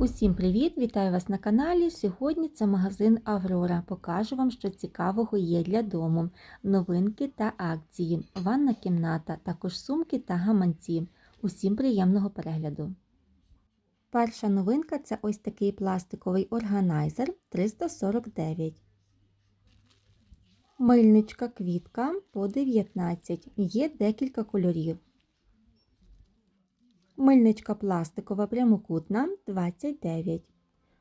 Усім привіт! Вітаю вас на каналі. Сьогодні це магазин Аврора. Покажу вам, що цікавого є для дому, новинки та акції, ванна кімната, також сумки та гаманці. Усім приємного перегляду. Перша новинка це ось такий пластиковий органайзер 349. Мильничка квітка по 19. Є декілька кольорів. Мильничка пластикова прямокутна 29.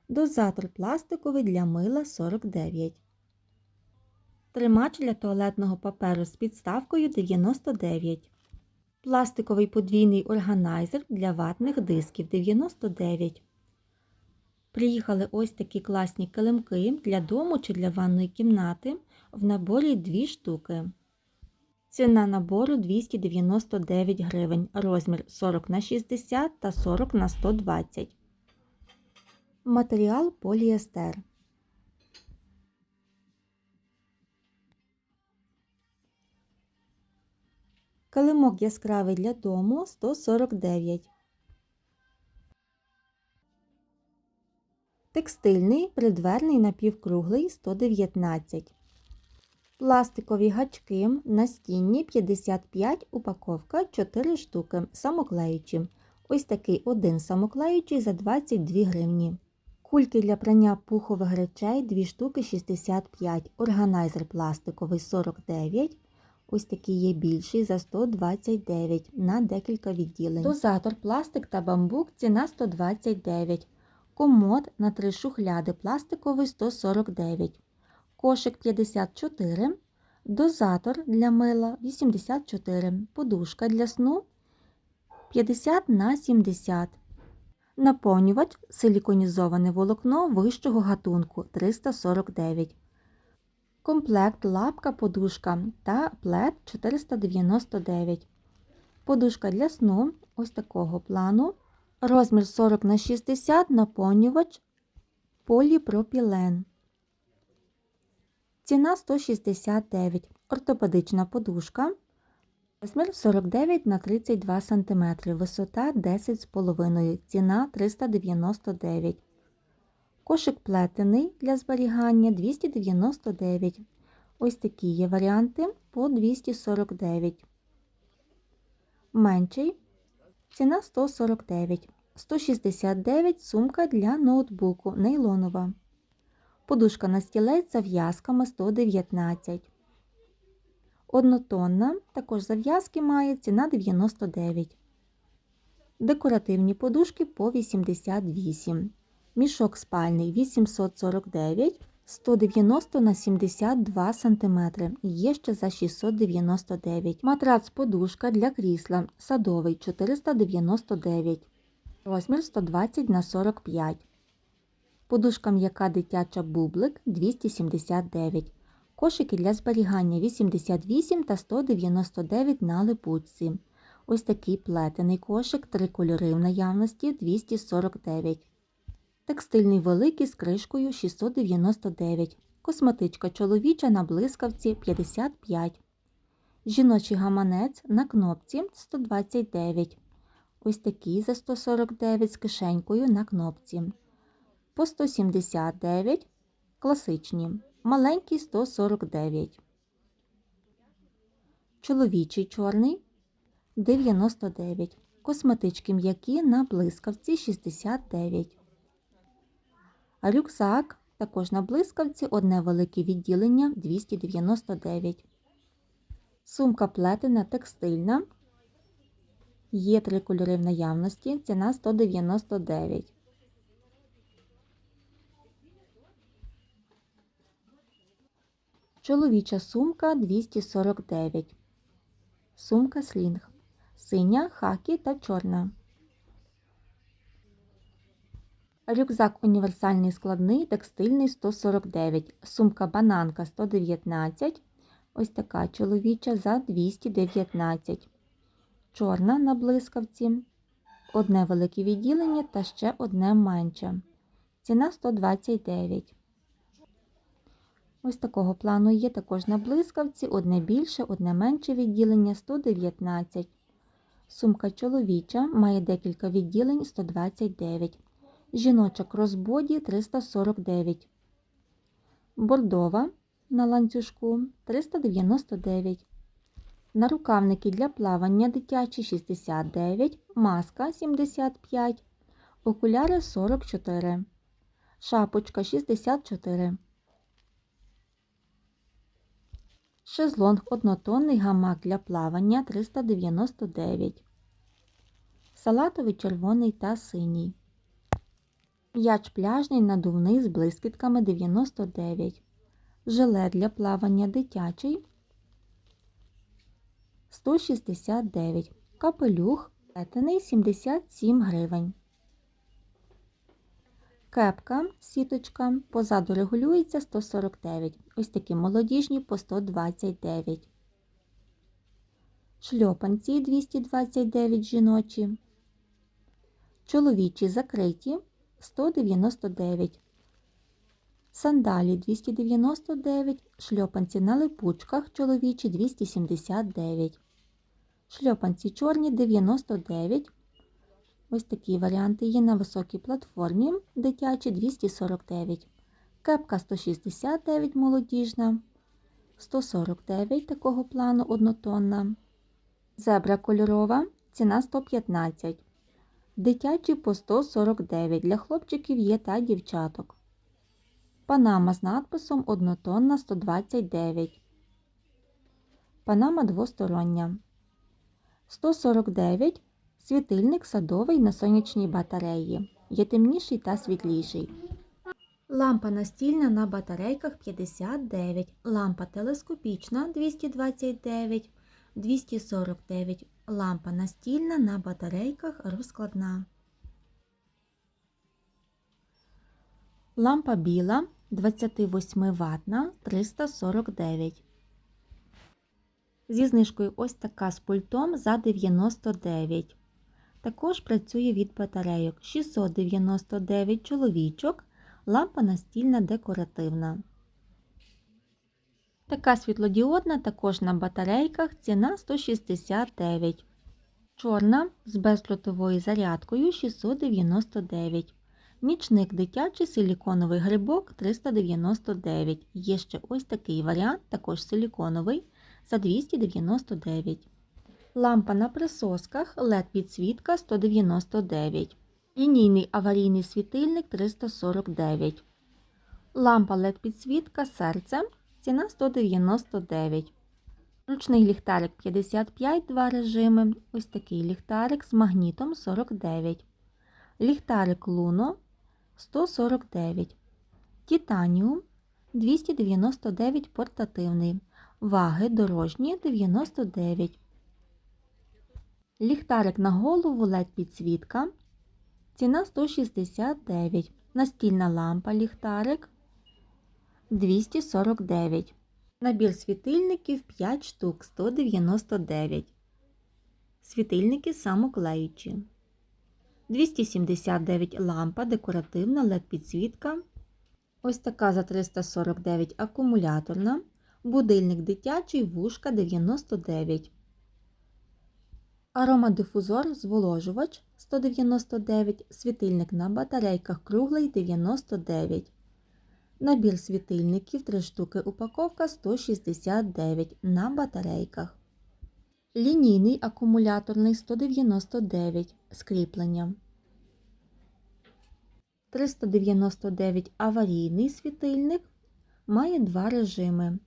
Дозатор пластиковий для мила 49. Тримач для туалетного паперу з підставкою 99. Пластиковий подвійний органайзер для ватних дисків 99. Приїхали ось такі класні килимки для дому чи для ванної кімнати. В наборі 2 штуки. Ціна набору 299 гривень, розмір 40 на 60 та 40 на 120. Матеріал поліестер. Килимок яскравий для дому 149. Текстильний придверний напівкруглий 119. Пластикові гачки настінні 55 упаковка 4 штуки самоклеючі. Ось такий один самоклеючий за 22 гривні. Кульки для прання пухових речей 2 штуки 65, органайзер пластиковий 49. Ось такий є більший за 129 на декілька відділень. Дозатор пластик та бамбук ціна 129. Комод на 3 шухляди пластиковий 149 кошик 54, дозатор для мила 84, подушка для сну 50 на 70. Наповнювач силіконізоване волокно вищого гатунку 349. Комплект лапка подушка та плед 499. Подушка для сну ось такого плану. Розмір 40 на 60 наповнювач поліпропілен. Ціна 169 ортопедична подушка. Розмір 49 на 32 см, висота 10,5 ціна 399 Кошик плетений для зберігання. 299 Ось такі є варіанти по 249 Менший. Ціна 149 169 сумка для ноутбуку нейлонова. Подушка на стілець зав'язками 119. Однотонна, також зав'язки має ціна 99. Декоративні подушки по 88. Мішок спальний 849 190 на 72 см. Є ще за 699 Матрац подушка для крісла садовий 499 Розмір 120 на 45 Подушка м'яка дитяча бублик 279. Кошики для зберігання 88 та 199 на липучці. Ось такий плетений кошик, три кольори в наявності 249. Текстильний великий з кришкою 699. Косметичка чоловіча на блискавці 55. Жіночий гаманець на кнопці 129. Ось такий за 149 з кишенькою на кнопці по 179, класичні, маленький 149. Чоловічий чорний 99. Косметички м'які на блискавці 69. Рюкзак також на блискавці одне велике відділення 299. Сумка плетена текстильна. Є три кольори в наявності. Ціна 199. Чоловіча сумка 249. Сумка слінг. Синя, хакі та чорна. Рюкзак універсальний складний, текстильний 149. Сумка бананка 119. Ось така чоловіча за 219. Чорна на блискавці. Одне велике відділення та ще одне менше. Ціна 129. Ось такого плану є також на блискавці, одне більше, одне менше відділення 119. Сумка чоловіча має декілька відділень 129. Жіноча кросбоді 349. Бордова на ланцюжку 399. Нарукавники для плавання дитячі 69, маска 75, окуляри 44, шапочка 64. Шезлонг однотонний гамак для плавання 399. Салатовий червоний та синій. М'яч пляжний надувний з блискітками 99. Жилет для плавання дитячий 169. Капелюх плетений 77 гривень. Кепка, сіточка, позаду регулюється 149. Ось такі молодіжні по 129. Шльопанці 229 жіночі. Чоловічі закриті 199. Сандалі 299, шльопанці на липучках чоловічі 279. Шльопанці чорні 99. Ось такі варіанти є на високій платформі, дитячі 249. Кепка 169 молодіжна, 149 такого плану однотонна. Зебра кольорова, ціна 115. Дитячі по 149. Для хлопчиків є та дівчаток. Панама з надписом однотонна 129. Панама двостороння. 149. Світильник садовий на сонячній батареї. Є темніший та світліший. Лампа настільна на батарейках 59. Лампа телескопічна 229. 249. Лампа настільна на батарейках розкладна. Лампа біла 28 ватна 349. Зі знижкою ось така з пультом за 99. Також працює від батарейок 699 чоловічок, лампа настільна декоративна. Така світлодіодна також на батарейках ціна 169. Чорна з бездротовою зарядкою 699. Нічник дитячий силіконовий грибок 399. Є ще ось такий варіант, також силіконовий за 299. Лампа на присосках LED підсвітка 199. Лінійний аварійний світильник 349. Лампа LED підсвітка серце ціна 199. Ручний ліхтарик 55 два режими. Ось такий ліхтарик з магнітом 49. Ліхтарик Луно 149. Титаніум 299 портативний. Ваги дорожні 99. Ліхтарик на голову LED підсвітка. Ціна 169. Настільна лампа ліхтарик 249. Набір світильників 5 штук 199. Світильники самоклеючі. 279 лампа декоративна LED підсвітка. Ось така за 349 акумуляторна. Будильник дитячий вушка 99. Аромадифузор зволожувач 199. Світильник на батарейках круглий 99. Набір світильників 3 штуки упаковка 169 на батарейках. Лінійний акумуляторний 199 скріплення. 399 аварійний світильник має два режими.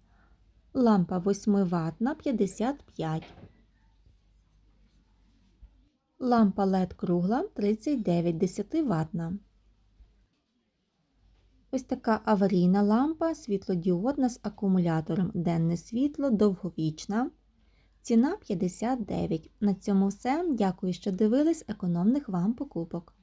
Лампа 8 ватна 55. Лампа LED кругла 39 10 ватна. Ось така аварійна лампа світлодіодна з акумулятором денне світло довговічна. Ціна 59. На цьому все. Дякую, що дивились економних вам покупок.